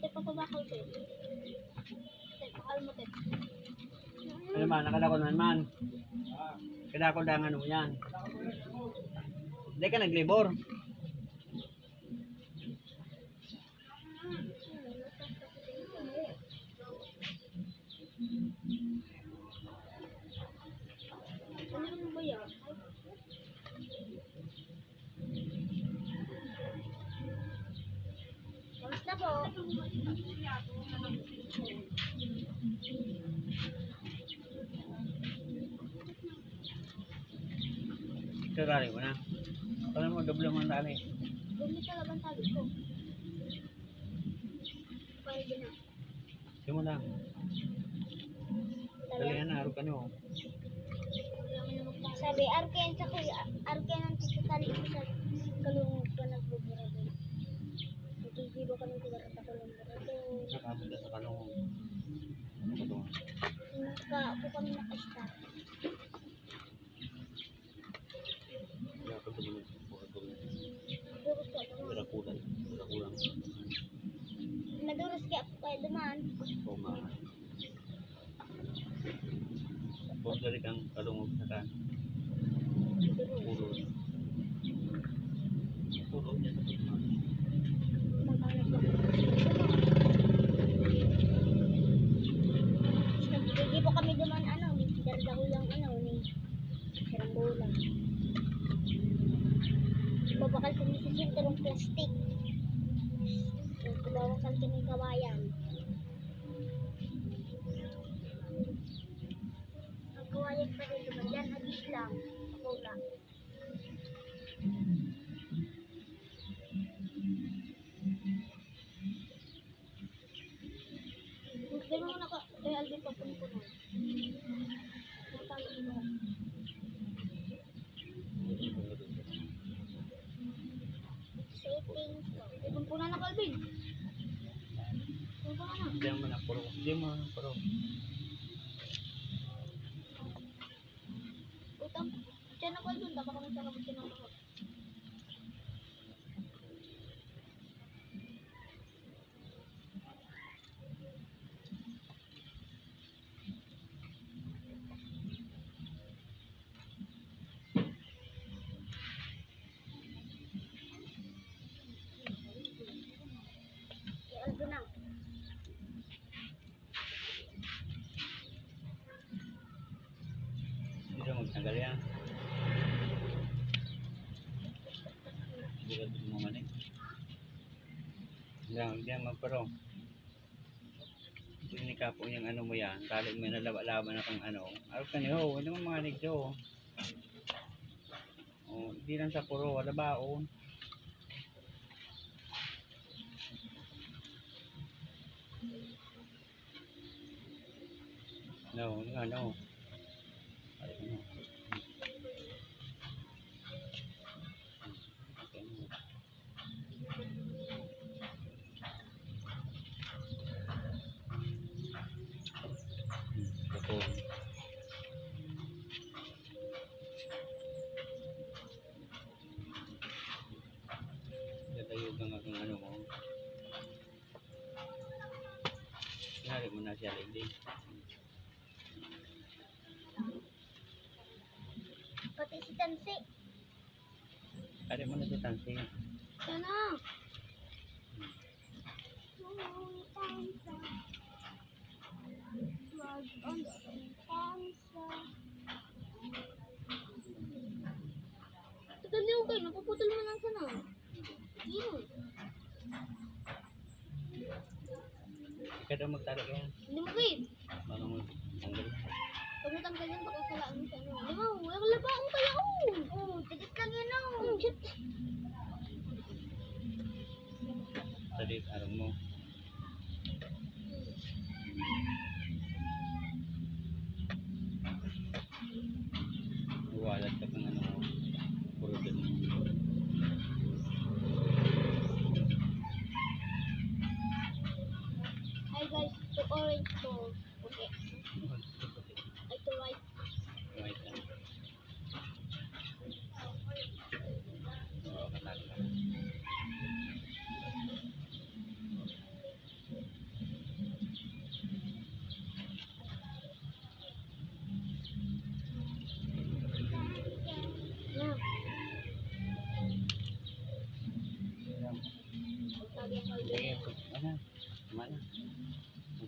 tayo papabakaw tayo. Tayo, pakal mo tayo. Ano man, nakala ko naman. Kaya ko lang ano yan. Hindi ka naglibor. Kamusta po? Kagari mo na. Alam mo, doble mo ang tali. Bumili ka laban sabi ko. Pwede na. Sige mo lang. Dali yan na, harap ka nyo. Sabi, arken sa kuya, arken ang titatali ko sa kalungog ko nagbubura doon. Tigarat ako ng bura doon. Nakapunta sa kalungong. Ano to? Naka, po kami ako sa buhay ko. Maduros ka naman. Wala kulang. Wala kulang. Maduros kaya po kayo dumaan. O ma. Huwag dali kang kalungog sa. Maduros. Pulo. Pulo niya sa pagmamahal. Maghanap ako. Nagkikibo kami dumaan, ano, ni Dardahulang, ano, ni Saranggolang. Babakal kami sa sinterong plastic. Babakal kami kawayan. Ang kawayan pa rin naman yan, agis lang. Ako. Hindi mo na ka, eh, Aldi pa po ko na. Natalo mo. Settings. Ibang po na na, Calvin. Ibang na na. Hindi mo na puro. Hindi mo na puro. Utang. Diyan na, Calvin. Dapat kami sa labot ng Magtanggal yan. Hindi ka ito manik. Hindi hindi mo pero. Hindi ka po yung ano mo yan. Tali mo na laban na kang ano. Araw ka niyo, hindi mo mga nigdo. Oh, hindi lang sa puro, wala baon. No, no, no. Ay, ano. Okay, no. Hmm, ito. Tatayo ka nga kung ano mo. Hinari mo na siya lady. Pati si Tansi. Hari mo na si Tansi. Sana. Tagal niyo kayo, napuputol mo lang sana. Yun. Ikaw daw magtali ka yan. Hindi mo kayo. Paano mo tanggal? Pag natanggal yan, baka kalaan mo ano. Di ba, wala ba akong kaya oh. Oo, tigit lang yan oh. shit. Tali, arang mo. Walat ka pang Sige, ano? Tama na.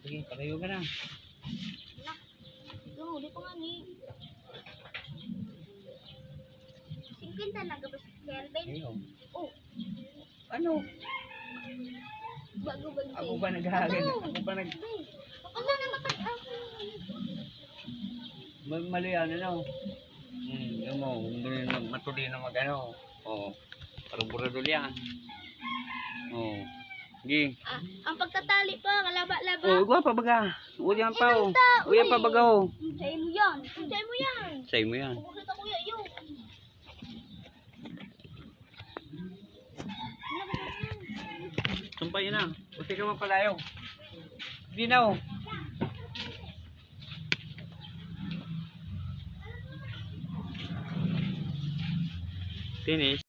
Sige, patayo ka na. Anak, ito, huli pa nga ni. 50 nagabas si Kelvin. Oh. Ano? Bago ba Ako ba naghahagin? Ako ba nag... Ako na na matag ako. Mali ano na. Hmm, yun mo, hindi na matuli na mag ano. Oo. Parang buradol yan. Oo. Sige. Ah, ang pagtatali pa, kalaba-laba. Oo, gwa pa baga. Uyan pa oh. Uyan pa baga oh. Sa'yo mo yan. Sa'yo mo yan. Say mo yan. Kung kita kuya yun. Ba yan? Sumpay na. Buti ka mapalayo. Hindi na oh. Finish.